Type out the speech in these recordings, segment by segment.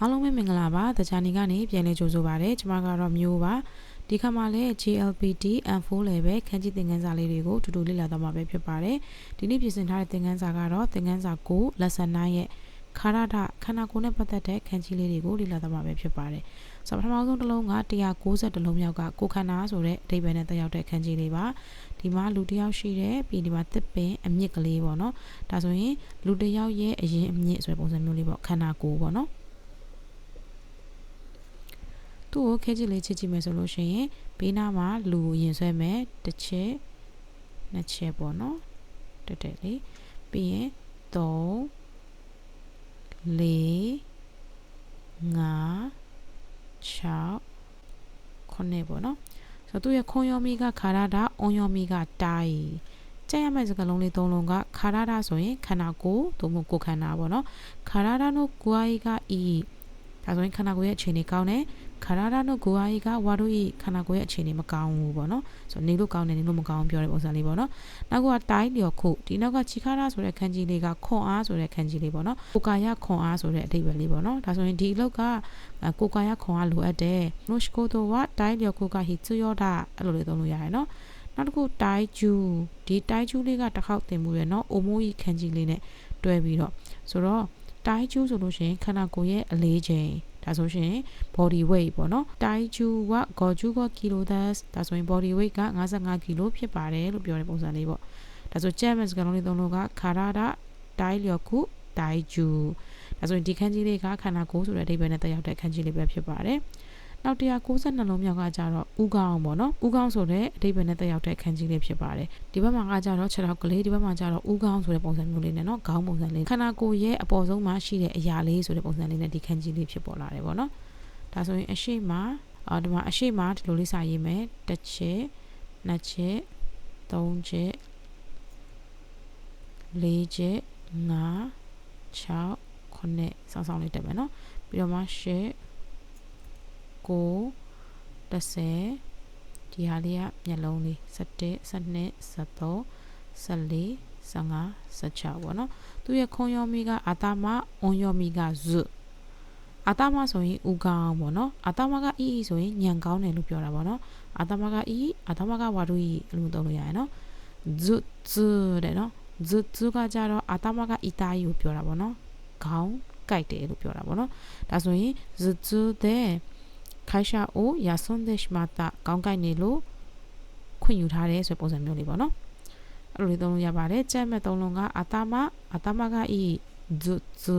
အားလုံးပဲမင်္ဂလာပါတခြားနေကနေပြန်လည်ကြိုဆိုပါရစေကျွန်မကတော့မျိုးပါဒီခါမှာလည်း GLPT M4 level ခန်းကြီးသင်ခန်းစာလေးတွေကိုတူတူလေ့လာတော့မှာပဲဖြစ်ပါတယ်ဒီနေ့ပြင်ဆင်ထားတဲ့သင်ခန်းစာကတော့သင်ခန်းစာ9 lesson 9ရဲ့ခါရဒခန္ဓာကိုယ်နဲ့ပတ်သက်တဲ့ခန်းကြီးလေးတွေကိုလေ့လာတော့မှာပဲဖြစ်ပါတယ်ဆိုတော့ပထမဆုံးတစ်လုံးက190လုံးမြောက်ကကိုခန္ဓာဆိုတဲ့အဓိပ္ပာယ်နဲ့တက်ရောက်တဲ့ခန်းကြီးလေးပါဒီမှာလူတစ်ယောက်ရှိတဲ့ပြီးဒီမှာတစ်ပင်အမြင့်ကလေးပေါ့နော်ဒါဆိုရင်လူတစ်ယောက်ရဲ့အရင်အမြင့်ဆိုတဲ့ပုံစံမျိုးလေးပေါ့ခန္ဓာကိုယ်ပေါ့နော် သူ့ကိုခဲချစ်လေးချစ်ကြည့်မယ်ဆိုလို့ရှိရင်ဘေးနားမှာလူကိုရင်ဆွဲမယ်တစ်ချက်နှစ်ချက်ပေါ့နော်တက်တက်လေးပြီးရင်3 4 5 6 9ပေါ့နော်ဆိုတော့သူ့ရဲ့ခွန်ယောမီကခါရတာအွန်ယောမီကတိုင်းကြက်ရမယ့်စကားလုံးလေးသုံးလုံးကခါရတာဆိုရင်ခန္ဓာကိုယ်သို့မဟုတ်ကိုယ်ခန္ဓာပေါ့နော်ခါရတာနိုဂွာဤကဤ ဒါဆိုရင်ခန္ဓာကိုယ်ရဲ့အခြေအနေကောင်းတယ်ခန္ဓာရနိုဂိုအာကြီးကဝါတို့ဤခန္ဓာကိုယ်ရဲ့အခြေအနေမကောင်းဘူးပေါ့နော်ဆိုတော့နေလို့ကောင်းတယ်နေလို့မကောင်းပြောတဲ့ပုံစံလေးပေါ့နော်နောက်ကတိုင်းလျော်ခုဒီနောက်ကချီခါရဆိုတဲ့ခန်းကြီးလေးကခွန်အားဆိုတဲ့ခန်းကြီးလေးပေါ့နော်ကိုကာယခွန်အားဆိုတဲ့အဓိပ္ပာယ်လေးပေါ့နော်ဒါဆိုရင်ဒီအလောက်ကကိုကာယခွန်အားလိုအပ်တယ်နိုရှကိုတော့ဝတိုင်းလျော်ခုကဟီချူယောဒအဲ့လိုလေးသုံးလို့ရတယ်နော်နောက်တစ်ခုတိုင်းကျူဒီတိုင်းကျူလေးကတစ်ခေါက်တင်မှုရယ်နော်အိုမိုးကြီးခန်းကြီးလေးနဲ့တွဲပြီးတော့ဆိုတော့ တိုင်းကျူဆိုလို့ရှိရင်ခန္ဓာကိုယ်ရဲ့အလေးချိန်ဒါဆိုရှင် body weight ပေါ့နော်တိုင်းကျူကဂေါ်ကျူကကီလိုသတ်ဒါဆိုရင် body weight က55ကီလိုဖြစ်ပါတယ်လို့ပြောတဲ့ပုံစံလေးပေါ့ဒါဆို German စကားလုံးလေးသုံးလို့ကခါရတာတိုင်းလျော်ခုတိုင်းကျူဒါဆိုရင်ဒီခန်းကြီးလေးကခန္ဓာကိုယ်ဆိုတဲ့အဓိပ္ပာယ်နဲ့တက်ရောက်တဲ့ခန်းကြီးလေးပဲဖြစ်ပါတယ် နောက်192လုံးမြောက်ကကြတော့ဥကောင်းပေါ့နော်ဥကောင်းဆိုတဲ့အဓိပ္ပာယ်နဲ့တက်ရောက်တဲ့အခန်းကြီးလေးဖြစ်ပါတယ်ဒီဘက်မှာကကြတော့6ထောက်ကလေးဒီဘက်မှာကြတော့ဥကောင်းဆိုတဲ့ပုံစံမျိုးလေးနဲ့နော်ခေါင်းပုံစံလေးခန္ဓာကိုယ်ရဲ့အပေါ်ဆုံးမှာရှိတဲ့အရာလေးဆိုတဲ့ပုံစံလေးနဲ့ဒီခန်းကြီးလေးဖြစ်ပေါ်လာတယ်ပေါ့နော်ဒါဆိုရင်အရှိမအော်ဒီမှာအရှိမဒီလိုလေးစာရေးမယ်တစ်ချက်နှစ်ချက်သုံးချက်လေးချက်ငါး6 9ဆောင်းဆောင်းလေးတက်မယ်နော်ပြီးတော့မှ10 9 10ဒီဟာလေးကမျက်လုံးလေး17 12 13 14 15 16ပေါ့နော်သူရဲ့ခွန်ယောမီကအာတမအွန်ယောမီကဇွအာတမဆိုရင်ဥကောင်းပေါ့နော်အာတမကအီအီဆိုရင်ညံကောင်းတယ်လို့ပြောတာပေါ့နော်အာတမကအီအာတမကဝါဒူအီအဲ့လိုသုံးလို့ရတယ်နော်ဇွဇွတဲ့နော်ဇွဇွကကြတော့အာတမကအီတာယီကိုပြောတာပေါ့နော်ခေါင်းကြိုက်တယ်လို့ပြောတာပေါ့နော်ဒါဆိုရင်ဇွဇွတဲ့ ခိုင်ရှာအိုယာဆွန်ဒက်ရှ်မာတာကောင်းကိုက်နေလို့ခွင့်ယူထားတယ်ဆိုပုံစံမျိုးလေးပေါ့နော်အဲ့လိုလေးသုံးလို့ရပါတယ်ကြက်မဲ့သုံးလုံးကအာတမအာတမကဤဇွဇွ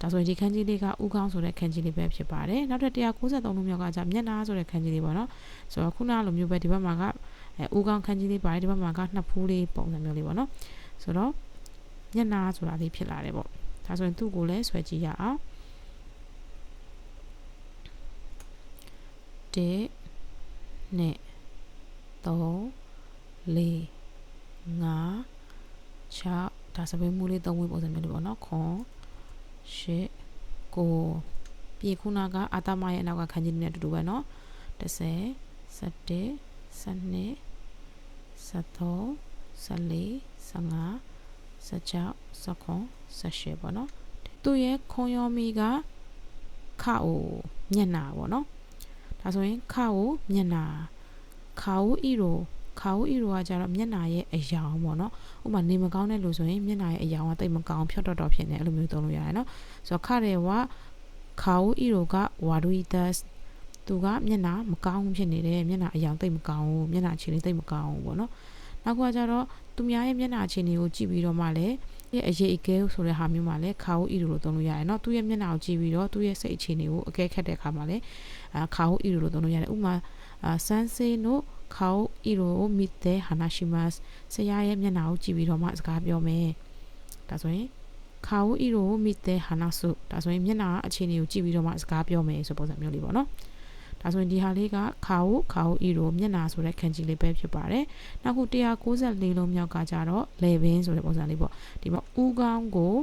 ဒါဆိုရင်ဒီခန်းကြီးလေးကဥကောင်းဆိုတဲ့ခန်းကြီးလေးပဲဖြစ်ပါတယ်နောက်ထပ်193လုံးမြောက်ကじゃမျက်နှာဆိုတဲ့ခန်းကြီးလေးပေါ့နော်ဆိုတော့ခုနလိုမျိုးပဲဒီဘက်မှာကအဲဥကောင်းခန်းကြီးလေးပါတယ်ဒီဘက်မှာကနှစ်ဖူးလေးပုံစံမျိုးလေးပေါ့နော်ဆိုတော့မျက်နှာဆိုတာလေးဖြစ်လာတယ်ပေါ့ဒါဆိုရင်သူ့ကိုလည်းဆွဲကြည့်ရအောင် 1 2 3 4 5 6ဒါစပင်းမူလေး၃ဝင်းပုံစံမျိုးလေးပေါ့နော်ခွန်၈9ပြည်ခုနကအတမရဲ့အနောက်ကခန်းကြီးနဲ့အတူတူပဲနော်10 11 12 13 14 15 16 19 18ပေါ့နော်သူရဲ့ခွန်ယောမီကခအိုမျက်နာပေါ့နော် ဒါဆိုရင်ခါကိုမျက်နာခါကိုဤရိုခါကိုဤရိုကကြတော့မျက်နာရဲ့အယောင်ပေါ့နော်ဥပမာနေမကောင်းတဲ့လူဆိုရင်မျက်နာရဲ့အယောင်ကတိတ်မကောင်းဖြော့တော့တော့ဖြစ်နေအဲ့လိုမျိုးသုံးလို့ရတယ်နော်ဆိုတော့ခရဲဝခါကိုဤရိုကဝါဒူီဒတ်သူကမျက်နာမကောင်းဖြစ်နေတယ်မျက်နာအယောင်တိတ်မကောင်းဘူးမျက်နာအခြေအနေတိတ်မကောင်းဘူးပေါ့နော်နောက်ကကြတော့သူများရဲ့မျက်နှာအခြေအနေကိုကြည့်ပြီးတော့မှလည်း ရဲ့အရေးအကဲဆိုတဲ့ဟာမျိုးမှာလည်းခါဟုအီလိုလိုသုံးလို့ရတယ်เนาะသူ့ရဲ့မျက်နှာကိုကြည့်ပြီးတော့သူ့ရဲ့စိတ်အခြေအနေကိုအကဲခတ်တဲ့အခါမှာလည်းအာခါဟုအီလိုလိုသုံးလို့ရတယ်ဥပမာဆန်စေနိုခါဟုအီလိုကိုမီတဲ့ဟာနာရှိမတ်ဆရာရဲ့မျက်နှာကိုကြည့်ပြီးတော့မှစကားပြောမယ်ဒါဆိုရင်ခါဟုအီလိုကိုမီတဲ့ဟာနာဆုဒါဆိုရင်မျက်နှာအခြေအနေကိုကြည့်ပြီးတော့မှစကားပြောမယ်ဆိုပုံစံမျိုးလေးပေါ့နော် ဒါဆိုရင်ဒီဟာလေးကခါဟုခါဟုအီရိုမျက်နာဆိုတဲ့ခန်းကြီးလေးပဲဖြစ်ပါတယ်နောက်ခု194လုံးမြောက်ကကြတော့လေဘင်းဆိုတဲ့ပုံစံလေးပေါ့ဒီမှာဥကောင်းကို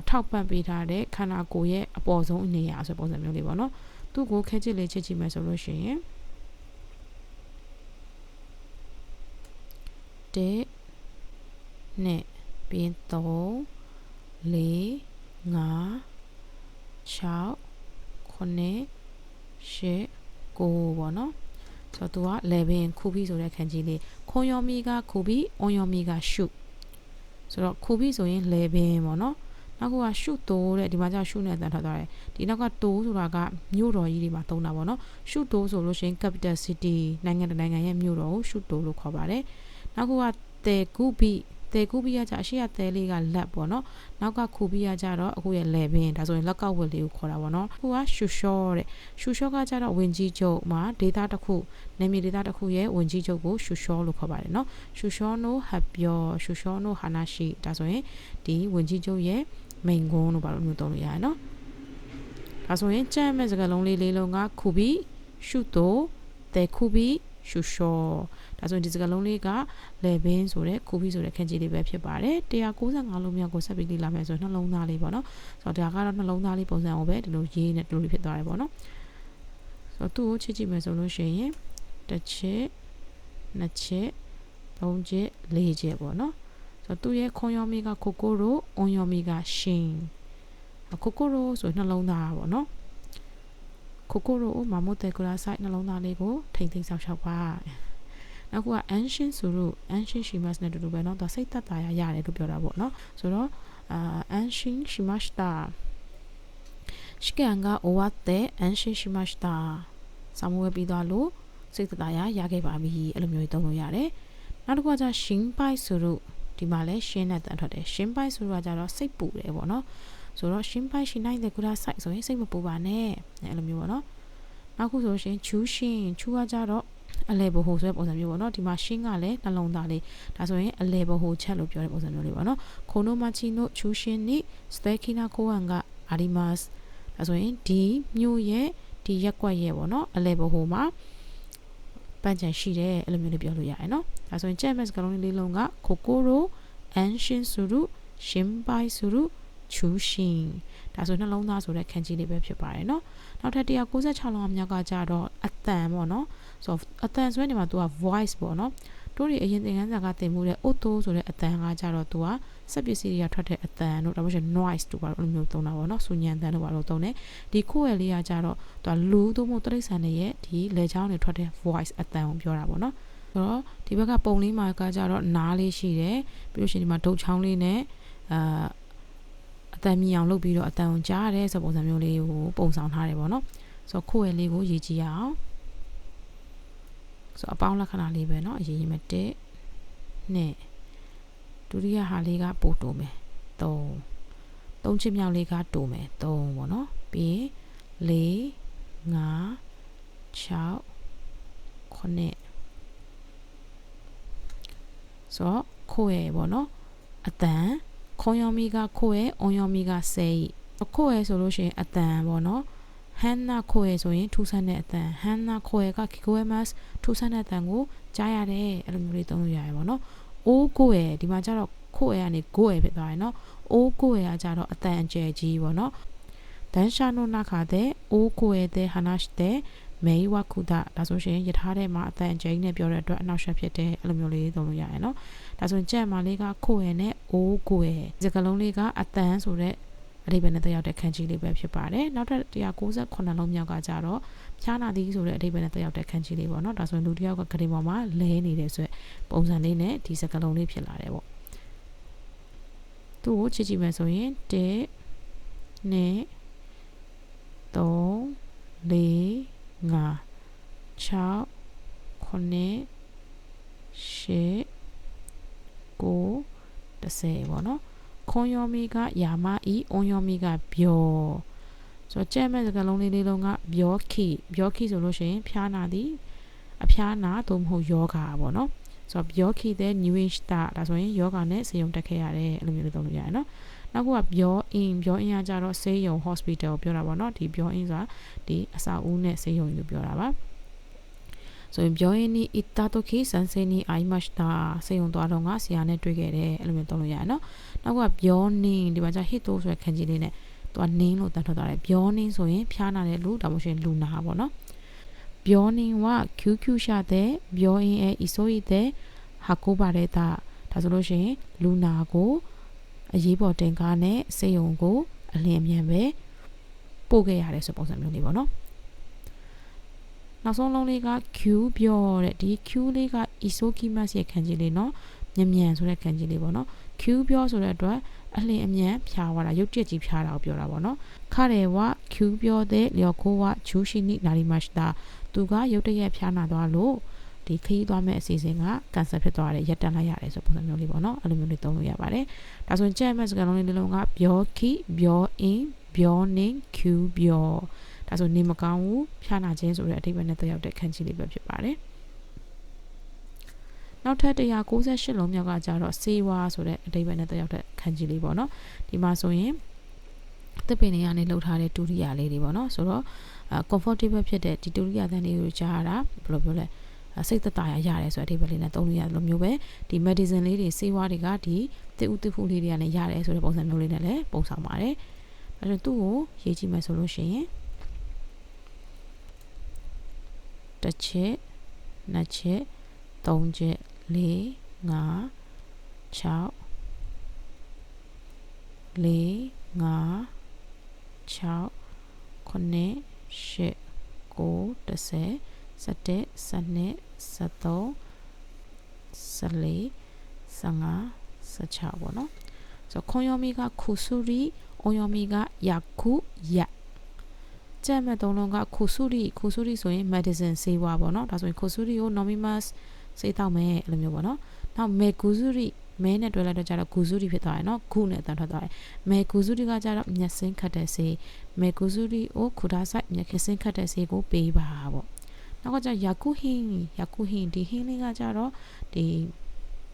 အထောက်ပံ့ပေးထားတဲ့ခန္ဓာကိုယ်ရဲ့အပေါ်ဆုံးအနေအဆိုပုံစံမျိုးလေးပေါ့နော်သူ့ကိုခဲချစ်လေးချစ်ကြည့်မယ်ဆိုလို့ရှိရင်တဲ့နဲ့ပြီးရင်3 4 5 6 9 10 9ပေါ့နော်ဆိုတော့သူက 11ခုပြီးဆိုတဲ့ခန်းကြီးလေးခွန်ယောမီကခုပြီးအွန်ယောမီကရှုဆိုတော့ခုပြီးဆိုရင်11ပေါ့နော်နောက်ကရှုတိုးတဲ့ဒီမှာကျရှုနဲ့အတန်ထွက်သွားတယ်ဒီနောက်ကတိုးဆိုတာကမြို့တော်ကြီးတွေမှာသုံးတာပေါ့နော်ရှုတိုးဆိုလို့ရှိရင် capital city နိုင်ငံတနိုင်ငံရဲ့မြို့တော်ကိုရှုတိုးလို့ခေါ်ပါတယ်နောက်ကတေကူဘီ တဲကူပြီးရကြအရှိရတဲလေးကလက်ပေါ့နော်နောက်ကခူပြီးရကြတော့အခုရဲ့လေပင်ဒါဆိုရင်လက်ကောက်ဝက်လေးကိုခေါ်တာပေါ့နော်အခုကရှူရှောတဲ့ရှူရှောကကြတော့ဝင်ကြီးချုပ်မှာဒေတာတစ်ခုနေမြေဒေတာတစ်ခုရဲ့ဝင်ကြီးချုပ်ကိုရှူရှောလို့ခေါ်ပါတယ်နော်ရှူရှောနိုဟပ်ပြောရှူရှောနိုဟာနာရှိဒါဆိုရင်ဒီဝင်ကြီးချုပ်ရဲ့မိန်ကွန်းလို့ဘာလို့မျိုးသုံးလို့ရရနော်ဒါဆိုရင်ကြမ်းမဲ့စကားလုံးလေးလေးလုံးကခူပြီးရှုတိုတဲခူပြီး ရှူရှောဒါဆိုရင်ဒီစကားလုံးလေးကလေဘင်းဆိုတဲ့ကူပြီးဆိုတဲ့ခန်းကြီးလေးပဲဖြစ်ပါတယ်195လုံးမြောက်ကိုဆက်ပြီးလေ့လာမယ်ဆိုနှလုံးသားလေးပေါ့နော်ဆိုတော့ဒါကတော့နှလုံးသားလေးပုံစံကိုပဲဒီလိုရေးနေဒီလိုဖြစ်သွားတယ်ပေါ့နော်ဆိုတော့သူ့ကိုချစ်ကြည့်မယ်ဆိုလို့ရှိရင်တစ်ချက်နှစ်ချက်သုံးချက်လေးချက်ပေါ့နော်ဆိုတော့သူ့ရဲ့ခွန်ယောမီကကိုကိုရိုအွန်ယောမီကရှင်ကိုကိုရိုဆိုနှလုံးသားပေါ့နော် ကိုကိုရိုမမိုတေကူလာဆိုင်နှလုံးသားလေးကိုထိမ့်သိမ့်ဆောက်ရှောက်ပါနောက်က ancient ဆိုလို့ ancient shimas နဲ့တူတူပဲเนาะသူစိတ်သက်သာရရတယ်လို့ပြောတာပေါ့เนาะဆိုတော့အာ ancient shimashita ရှိကန်က owate ancient shimashita စာမွေးပြီးသွားလို့စိတ်သက်သာရရခဲ့ပါပြီအဲ့လိုမျိုးသုံးလို့ရတယ်နောက်တစ်ခုကじゃရှင်းပိုက်ဆိုလို့ဒီမှာလဲရှင်းတဲ့တန်ထွက်တယ်ရှင်းပိုက်ဆိုတော့ကြတော့စိတ်ပူတယ်ပေါ့နော် ဆိုတော့ရှင်းပိုက်ရှင်းနိုင်တဲ့ကုလားဆိုင်ဆိုရင်စိတ်မပူပါနဲ့အဲ့လိုမျိုးပေါ့နော်နောက်ခုဆိုရှင်ချူးရှင်းချူးကကြတော့အလဲဘဟိုဆိုတဲ့ပုံစံမျိုးပေါ့နော်ဒီမှာရှင်းကလည်းနှလုံးသားလေးဒါဆိုရင်အလဲဘဟိုချက်လို့ပြောတဲ့ပုံစံမျိုးလေးပေါ့နော်ခိုနိုမချီနိုချူရှင်းနိစတေခီနာကိုဝန်ကအာဒီမတ်ဒါဆိုရင်ဒီမြို့ရဲ့ဒီရက်ကွက်ရဲ့ပေါ့နော်အလဲဘဟိုမှာပန့်ချန်ရှိတယ်အဲ့လိုမျိုးလေးပြောလို့ရတယ်နော်ဒါဆိုရင်ကျက်မက်စကလုံးလေးလုံးကခိုကိုရိုအန်ရှင်ဆူရုရှင်ပိုင်ဆူရု ချူရှင်ဒါဆိုနှလုံးသားဆိုတဲ့ခန်းကြီးလေးပဲဖြစ်ပါတယ်เนาะနောက်ထပ်196လုံးအမြောက်ကကြတော့အတန်ပေါ့เนาะဆိုတော့အတန်ဆိုတဲ့နေမှာ तू က voice ပေါ့เนาะတို့တွေအရင်သင်ခန်းစာကသင်မှုတဲ့ auto ဆိုတဲ့အတန်ကကြတော့ तू ကစက်ပစ္စည်းတွေကထွက်တဲ့အတန်တို့ဒါမှမဟုတ် noise တို့ပါလို့မျိုးသုံးတာပေါ့เนาะဆူညံတန်တို့ပါလို့သုံးတယ်ဒီခိုးရလေးကကြတော့ तू ကလူသို့မဟုတ်တိရစ္ဆာန်တွေရဲ့ဒီလေချောင်းတွေထွက်တဲ့ voice အတန်ကိုပြောတာပေါ့เนาะဆိုတော့ဒီဘက်ကပုံလေးမှာကကြတော့နားလေးရှိတယ်ပြီးလို့ရှိရင်ဒီမှာဒုတ်ချောင်းလေးနဲ့အာအ တန်မြင်အောင်လုပ်ပြီးတော့အတန်ကိုကြားရတယ်ဆိုပုံစံမျိုးလေးကိုပုံဆောင်ထားတယ်ပေါ့နော်ဆိုတော့ခိုးရလေးကိုရေးကြည့်ရအောင်ဆိုအပေါင်းလက္ခဏာလေးပဲเนาะအရေးကြီးမဲ့1နဲ့ဒုတိယဟာလေးကပို့တိုးမယ်3 3ချစ်မြောက်လေးကတိုးမယ်3ပေါ့เนาะပြီး4 5 6 9ဆိုတော့ခိုးရပေါ့เนาะအတန် ခုံယောင်မီကခိုးရဲ့အုံယောင်မီကဆဲဤအခုရဲ့ဆိုလို့ရှိရင်အတန်ပေါ့နော်ဟန်နာခိုရဲဆိုရင်ထူဆန်းတဲ့အတန်ဟန်နာခိုရဲကကီကိုမတ်ထူဆန်းတဲ့အတန်ကိုကြားရတယ်အဲ့လိုမျိုးလေးသုံးလို့ရတယ်ပေါ့နော်အိုးကိုရဲဒီမှာကျတော့ခိုရဲကနေကိုရဲဖြစ်သွားတယ်နော်အိုးကိုရဲကကျတော့အတန်အကျယ်ကြီးပေါ့နော်ဒန်ရှာနိုနာခါတဲ့အိုးကိုရဲတဲ့ဟာနာရှ်တဲ့မေဝကုဒဒါဆိုရှင်ယထာထဲမှာအတန်အကျယ်ကြီးနဲ့ပြောတဲ့အတွက်အနောက်ရှက်ဖြစ်တယ်အဲ့လိုမျိုးလေးသုံးလို့ရတယ်နော်ဒါဆိုရင်ကြက်မလေးကခိုရဲနဲ့ အိုးကိုယ်စကလုံးလေးကအတန်ဆိုတဲ့အဓိပ္ပာယ်နဲ့တက်ရောက်တဲ့ခန်းကြီးလေးပဲဖြစ်ပါတယ်နောက်ထပ်198လုံးမြောက်ကကြတော့ဖြားနာသည်ဆိုတဲ့အဓိပ္ပာယ်နဲ့တက်ရောက်တဲ့ခန်းကြီးလေးပေါ့နော်ဒါဆိုရင်လူတစ်ယောက်ကဂရိပေါ်မှာလဲနေတဲ့ဆိုပုံစံလေးနဲ့ဒီစကလုံးလေးဖြစ်လာတယ်ပေါ့သူ့ကိုချစ်ကြည့်မယ်ဆိုရင်1 2 3 4 5 6 9 10 9 10ပေါ့နော်ခွန်ယောမီကယာမဤအွန်ယောမီကဘျောဆိုတော့ကြက်မဲ့စကားလုံးလေးလေးလုံးကဘျောခိဘျောခိဆိုလို့ရှိရင်ဖျားနာသည်အဖျားနာသို့မဟုတ်ယောဂါပေါ့နော်ဆိုတော့ဘျောခိတဲ့ new age တာဒါဆိုရင်ယောဂါနဲ့ဆေးရုံတက်ခဲ့ရတယ်အဲ့လိုမျိုးလေးသုံးလို့ရတယ်နော်နောက်ကဘျောအင်းဘျောအင်းကကြတော့ဆေးရုံ hospital ပြောတာပေါ့နော်ဒီဘျောအင်းဆိုတာဒီအစာဦးနဲ့ဆေးရုံလို့ပြောတာပါ ဆိုရင်ပြောရင်ဒီအီတာတိုခိဆန်စင်နီအိုင်မတ်တာစေယုံသွားတော့ငါဆရာနဲ့တွေ့ခဲ့တယ်အဲ့လိုမျိုးသုံးလို့ရတယ်နော်နောက်ကပြောနေဒီမှာကျဟစ်တိုးဆိုရခန်းကြီးလေးနဲ့သူကနင်းလို့တန်ထွက်သွားတယ်ပြောနေဆိုရင်ဖျားနာတဲ့လူဒါမှမဟုတ်ရင်လူနာပေါ့နော်ပြောနေဝ QQ ရှာတဲ့ပြောရင်အဲအီဆိုရီတဲ့ဟာကိုပါတဲ့တာဒါဆိုလို့ရှိရင်လူနာကိုအရေးပေါ်တင်ကားနဲ့စေယုံကိုအလင်းအမြန်ပဲပို့ခဲ့ရတယ်ဆိုပုံစံမျိုးလေးပေါ့နော် နောက်ဆုံးလုံးလေးက Q ပြောတဲ့ဒီ Q လေးက isokimasu ရဲ့ခန်းကြီးလေးနော်မြန်မြန်ဆိုတဲ့ခန်းကြီးလေးပေါ့နော် Q ပြောဆိုတဲ့အတွက်အလင်းအမြန်ဖြားသွားတာရုပ်တက်ကြီးဖြားတာကိုပြောတာပေါ့နော်ခရဲဝ Q ပြောတဲ့လျော်ခိုးဝချူရှိနိနာရီမရှတာသူကရုပ်တက်ရဲ့ဖြားနာသွားလို့ဒီခရီးသွားမဲ့အစီအစဉ်ကကန်ဆယ်ဖြစ်သွားတယ်ရပ်တန့်လိုက်ရတယ်ဆိုပုံစံမျိုးလေးပေါ့နော်အဲ့လိုမျိုးလေးသုံးလို့ရပါတယ်ဒါဆိုရင်ကြက်မဲ့စကားလုံးလေးလုံးက Byoki Byoin Byoning Q Byo ဒါဆိုနေမကောင်းဘူးဖျားနာခြင်းဆိုတဲ့အဓိပ္ပာယ်နဲ့သက်ရောက်တဲ့ခန်းကြီးလေးပဲဖြစ်ပါတယ်နောက်ထပ်198လုံးမြောက်ကကြတော့စေဝါဆိုတဲ့အဓိပ္ပာယ်နဲ့သက်ရောက်တဲ့ခန်းကြီးလေးပေါ့နော်ဒီမှာဆိုရင်သစ်ပင်တွေကနေလှုပ်ထားတဲ့တူရိယာလေးတွေပေါ့နော်ဆိုတော့ comfortable ဖြစ်တဲ့ဒီတူရိယာသန်းလေးကိုကြားရတာဘယ်လိုပြောလဲစိတ်သက်သာရရတယ်ဆိုတဲ့အဓိပ္ပာယ်လေးနဲ့သုံးလို့ရတယ်လို့မျိုးပဲဒီ medicine လေးတွေစေဝါတွေကဒီတိဥတိဖူလေးတွေကလည်းရတယ်ဆိုတဲ့ပုံစံမျိုးလေးနဲ့လည်းပုံဆောင်ပါတယ်။အဲဒါသူ့ကိုရေးကြည့်မယ်ဆိုလို့ရှိရင် တစ်ချက်နှစ်ချက်သုံးချက်လေးငါး6 4 5 6 9 8 9 10 11 12 13 14 15 16ပေါ့နော်ဆိုခွန်ယောမီကခုစုရီအိုယောမီကယာခုယက် ကြက်မဲ့သုံးလုံးကခိုဆူရီခိုဆူရီဆိုရင် medicine ဆေးဝါးပေါ့နော်ဒါဆိုရင်ခိုဆူရီကို normimus ဆေးတောက်မယ်အဲ့လိုမျိုးပေါ့နော်နောက်မေဂူဆူရီမဲနဲ့တွဲလိုက်တော့ကျတော့ဂူဆူရီဖြစ်သွားတယ်နော်ဂူနဲ့အတန်ထွက်သွားတယ်မေဂူဆူရီကကျတော့မျက်စင်းခတ်တဲ့ဆေးမေဂူဆူရီကိုခူဒါဆိုင်မျက်ခင်းစင်းခတ်တဲ့ဆေးကိုပေးပါပေါ့နောက်ကကျယာကူဟင်းယာကူဟင်းဒီဟင်းလေးကကျတော့ဒီ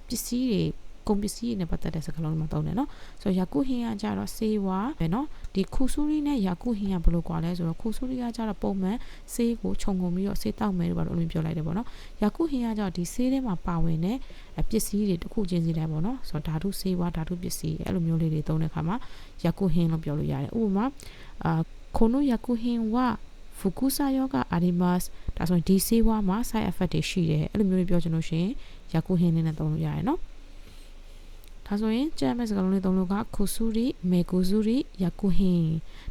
ပစ္စည်းတွေ ကုန်ပစ္စည်းတွေနဲ့ပတ်သက်တဲ့စကားလုံးတွေမှာသုံးတယ်နော်ဆိုတော့ယာကုဟင်ကကြတော့ဆေးဝါးပဲနော်ဒီခူဆူရီနဲ့ယာကုဟင်ကဘယ်လိုကွာလဲဆိုတော့ခူဆူရီကကြတော့ပုံမှန်ဆေးကိုခြုံငုံပြီးတော့ဆေးတောက်မယ်လို့ဘာလို့အလိုပြောလိုက်တယ်ပေါ့နော်ယာကုဟင်ကကြတော့ဒီဆေးထဲမှာပါဝင်တဲ့ပစ္စည်းတွေတစ်ခုချင်းစီတိုင်းပေါ့နော်ဆိုတော့ဓာတုဆေးဝါးဓာတုပစ္စည်းအဲ့လိုမျိုးလေးတွေသုံးတဲ့အခါမှာယာကုဟင်လို့ပြောလို့ရတယ်ဥပမာအာခိုနိုယာကုဟင်ဝဖူကူဆာယောဂအာရီမတ်ဒါဆိုရင်ဒီဆေးဝါးမှာ side effect တွေရှိတယ်အဲ့လိုမျိုးပြောချင်လို့ရှင်ယာကုဟင်းနဲ့သုံးလို့ရတယ်နော် ဒါဆိုရင်ကြက်မဲ့စကားလုံးလေးသုံးလို့ကခုစုရီမေကူစုရီယကုဟင်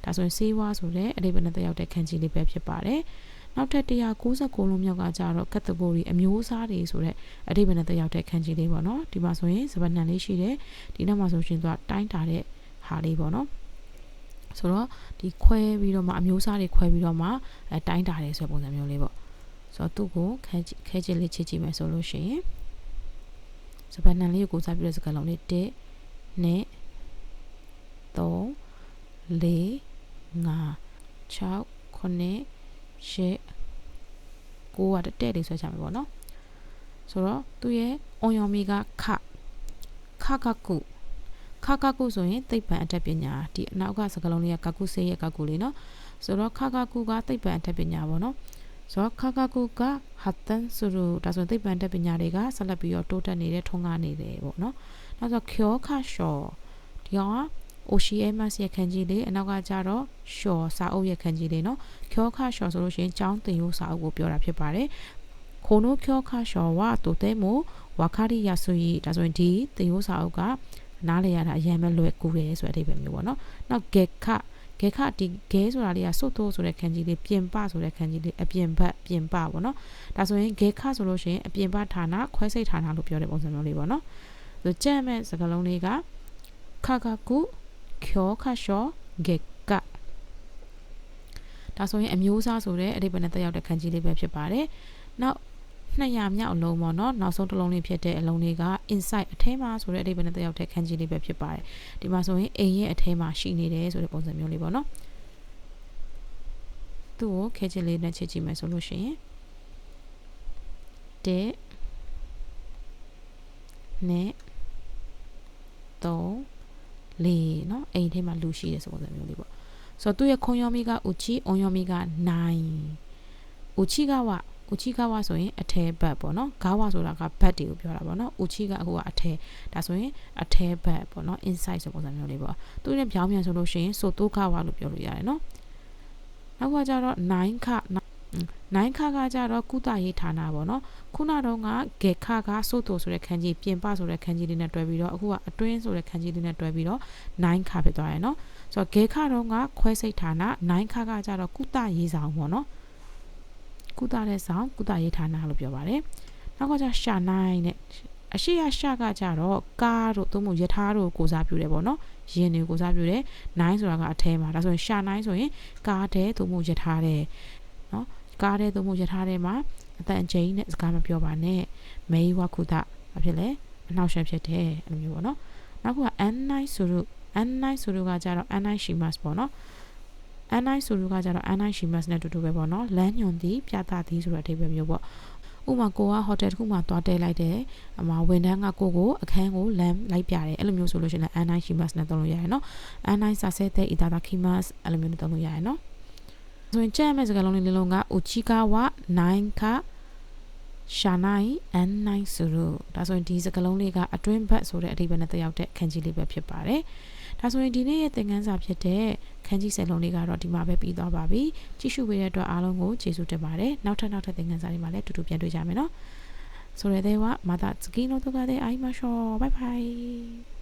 ဒါဆိုရင်စေးဝါဆိုတဲ့အဓိပ္ပာယ်နဲ့တက်ရောက်တဲ့ခန်းကြီးလေးပဲဖြစ်ပါတယ်နောက်ထပ်196လုံးမြောက်ကကြတော့ category အမျိုးအစားတွေဆိုတဲ့အဓိပ္ပာယ်နဲ့တက်ရောက်တဲ့ခန်းကြီးလေးပေါ့နော်ဒီမှာဆိုရင်စပနံလေးရှိတယ်ဒီနောက်မှာဆိုရှင်သူကတိုင်းတာတဲ့ဟာလေးပေါ့နော်ဆိုတော့ဒီခွဲပြီးတော့မှအမျိုးအစားတွေခွဲပြီးတော့မှအဲတိုင်းတာတယ်ဆိုတဲ့ပုံစံမျိုးလေးပေါ့ဆိုတော့သူ့ကိုခဲခဲချင်းလေးချစ်ကြည့်မယ်ဆိုလို့ရှိရင် စပန်နံလေးကိုကိုစားပြတဲ့စကားလုံးလေး1 2 3 4 5 6 9 10 9ကတက်တက်လေးဆွဲချမယ်ပေါ့နော်ဆိုတော့သူရဲ့အွန်ယောမီကခခကကုခကကုဆိုရင်သိပ္ပံအတတ်ပညာဒီအနောက်ကစကားလုံးလေးကကကုစေးရဲ့ကကုလေးနော်ဆိုတော့ခကကုကသိပ္ပံအတတ်ပညာပေါ့နော် ဆိုတော့ခကကုကဟတ်တန်ဆိုလို့ဒါဆိုရင်သိပ္ပံအတတ်ပညာတွေကဆက်လက်ပြီးတော့တိုးတက်နေတဲ့ထုံးကားနေတယ်ပေါ့နော်နောက်ဆိုခောခရှောဒီကောင်က OCMS ရဲ့ခန်းကြီးလေးအနောက်ကကြတော့ shore စာအုပ်ရဲ့ခန်းကြီးလေးเนาะခောခ shore ဆိုလို့ရှိရင်ကျောင်းတင်ရိုးစာအုပ်ကိုပြောတာဖြစ်ပါတယ်ခိုနိုခောခ shore ဝတိုတဲမိုဝါခရီယာဆိုရီဒါဆိုရင်ဒီတင်ရိုးစာအုပ်ကနားလေရတာအရင်ပဲလွယ်ကူတယ်ဆိုတဲ့အဓိပ္ပာယ်မျိုးပေါ့နော်နောက်ဂေခ ဂေခဒီဂဲဆိုတာလေးကစွတ်တိုးဆိုတဲ့ခန်းကြီးလေးပြင်ပဆိုတဲ့ခန်းကြီးလေးအပြင်ဘက်ပြင်ပပေါ့နော်ဒါဆိုရင်ဂေခဆိုလို့ရှိရင်အပြင်ဘဌာနခွဲစိတ်ဌာနလို့ပြောတဲ့ပုံစံမျိုးလေးပေါ့နော်ဆိုကြက်မဲ့စကားလုံးလေးကခခကုခောခရှောဂက်ကဒါဆိုရင်အမျိုးအစားဆိုတဲ့အဓိပ္ပာယ်နဲ့တက်ရောက်တဲ့ခန်းကြီးလေးပဲဖြစ်ပါတယ်။နောက် 200မြောက်အလုံးပေါ့နော်နောက်ဆုံးတစ်လုံးလေးဖြစ်တဲ့အလုံးလေးက inside အထဲမှာဆိုတဲ့အဓိပ္ပာယ်နဲ့တက်ရောက်တဲ့ခန်းကြီးလေးပဲဖြစ်ပါတယ်။ဒီမှာဆိုရင်အိမ်ရဲ့အထဲမှာရှိနေတယ်ဆိုတဲ့ပုံစံမျိုးလေးပေါ့နော်။သူ့ကိုခဲချစ်လေးနဲ့ချစ်ကြည့်မယ်ဆိုလို့ရှိရင်တဲ့နဲ့3လေနော်အိမ်ထဲမှာလူရှိတယ်ဆိုပုံစံမျိုးလေးပေါ့ဆိုတော့သူ့ရဲ့ခွန်ယောမီကဥချီအွန်ယောမီက9ဥချီကဝ ဥချီကဝဆိုရင်အထဲဘတ်ပေါ့နော်ဂါဝဆိုတာကဘတ်တွေကိုပြောတာပေါ့နော်ဥချီကအခုကအထဲဒါဆိုရင်အထဲဘတ်ပေါ့နော် inside ဆိုပုံစံမျိုးလေးပေါ့သူနဲ့ပြောင်းပြန်ဆိုလို့ရှိရင်ဆိုတိုးကဝလို့ပြောလို့ရတယ်နော်နောက်ကကြတော့9ခနိုင်ခါကကြတော့ကုသရေးဌာနပေါ့နော်ခုနတော့ကဂေခါကစိုးတိုဆိုတဲ့ခန်းကြီးပြင်ပဆိုတဲ့ခန်းကြီးလေးနဲ့တွဲပြီးတော့အခုကအတွင်းဆိုတဲ့ခန်းကြီးလေးနဲ့တွဲပြီးတော့နိုင်ခါဖြစ်သွားရယ်နော်ဆိုတော့ဂေခတော့ကခွဲစိတ်ဌာနနိုင်ခကကြတော့ကုသရေးဆောင်ပေါ့နော် ကုသတဲ့ဆောင်ကုသရေးဌာနလို့ပြောပါတယ်နောက်ကကြရှာနိုင်တဲ့အရှိရရှာကကြတော့ကားတို့သို့မဟုတ်ယထာတို့ကိုစားပြုတယ်ပေါ့နော်ရင်တွေကိုစားပြုတယ်နိုင်ဆိုတာကအထဲမှာဒါဆိုရင်ရှာနိုင်ဆိုရင်ကားတဲ့သို့မဟုတ်ယထာတဲ့နော်ကားတဲ့သို့မဟုတ်ယထာတဲ့မှာအတန်ကျိန်းနဲ့စကားမပြောပါနဲ့မေယဝကုသဘာဖြစ်လဲအနှောက်အယှက်ဖြစ်တယ်အဲ့လိုမျိုးပေါ့နော်နောက်က n9 ဆိုလို့ n9 ဆိုလို့ကကြတော့ n9 shimas ပေါ့နော် n9 ဆိုလို့ကကြတော့ n9 shimas နဲ့တူတူပဲပေါ့နော်လမ်းညွန်သည်ပြသသည်ဆိုတဲ့အဓိပ္ပာယ်မျိုးပေါ့ဥပမာကိုကဟိုတယ်တစ်ခုမှသွားတဲလိုက်တယ်အမဝန်ထမ်းကကိုကိုအခန်းကိုလမ်းလိုက်ပြတယ်အဲ့လိုမျိုးဆိုလို့ရှိရင် n9 shimas နဲ့သုံးလို့ရတယ်နော် n9 စာဆဲတဲ့ itada kimas အဲ့လိုမျိုးနဲ့သုံးလို့ရတယ်နော်ဆိုရင်ကြက်မဲ့စကားလုံးလေးလေးလုံးက uchikawa 9 ka ရှာနိုင် n9 ဆိုလို့ဒါဆိုရင်ဒီစကားလုံးလေးကအတွင်းဘက်ဆိုတဲ့အဓိပ္ပာယ်နဲ့တက်ရောက်တဲ့ခန်းကြီးလေးပဲဖြစ်ပါတယ်။ ဒါဆိုရင်ဒီနေ့ရဲ့သင်ခန်းစာဖြစ်တဲ့ခန်းကြီးစက်လုံးလေးကတော့ဒီမှာပဲပြီးသွားပါပြီ။ကြည့်ရှုပေးတဲ့အတွက်အားလုံးကိုကျေးဇူးတင်ပါတယ်။နောက်ထပ်နောက်ထပ်သင်ခန်းစာတွေမှာလည်းတူတူပြန်တွေ့ကြမယ်နော်။それではまた次の動画で会いましょう。バイバイ。